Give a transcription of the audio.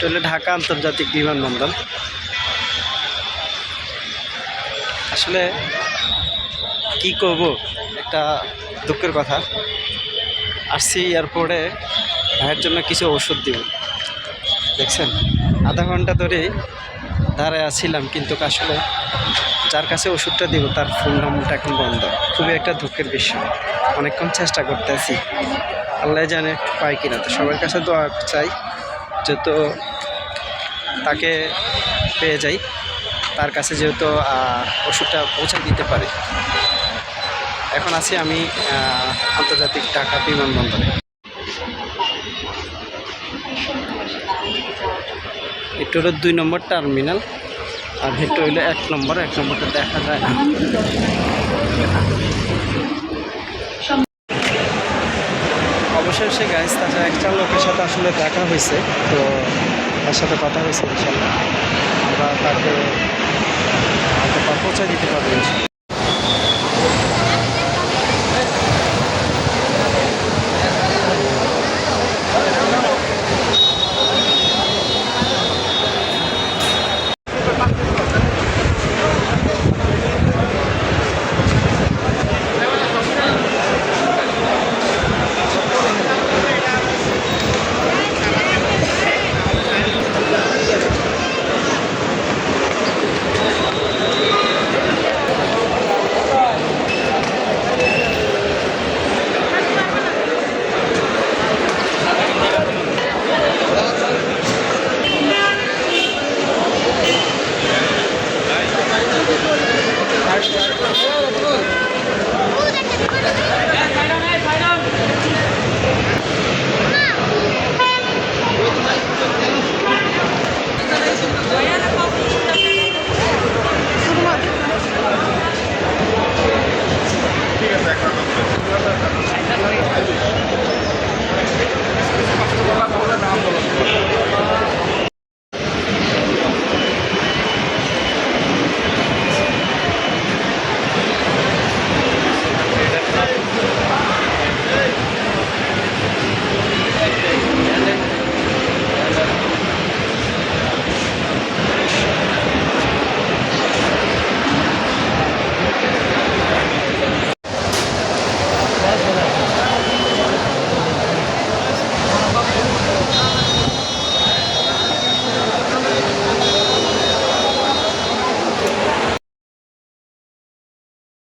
এটা হলো ঢাকা আন্তর্জাতিক বিমানবন্দর। আসলে কি করব? একটা দুঃখের কথা। আসছি এয়ারপোর্টে, ভাইয়ের জন্য কিছু ওষুধ দিব। দেখছেন? আধা ঘণ্টা ধরেই দাঁড়ায় আছিলাম, কিন্তু আসলে যার কাছে ওষুধটা দিব, তার ফোন নম্বরটা এখন বন্ধ। খুবই একটা দুঃখের বিষয়। অনেকক্ষণ চেষ্টা করতে আছি আল্লাহ জানে পাই কিনা। তো সবার কাছে দোয়া চাই। যত তাকে পেয়ে যাই, তার কাছে যেহেতু ওষুধটা পৌঁছে দিতে পারি। এখন আছি আমি আন্তর্জাতিক ঢাকা বিমানবন্দরে। এটা হলো দুই নম্বর টার্মিনাল, আর এটা হইল এক নম্বর, এক নম্বরটা দেখা যায় না। শেষে গাইজ তাছাড়া একটা লোকের সাথে আসলে দেখা হয়েছে। তো তার সাথে কথা হয়েছে, ইনশাল্লাহ। আমরা তাকে পৌঁছে দিতে পারব Thank Dạ, phải đông em, phải đông.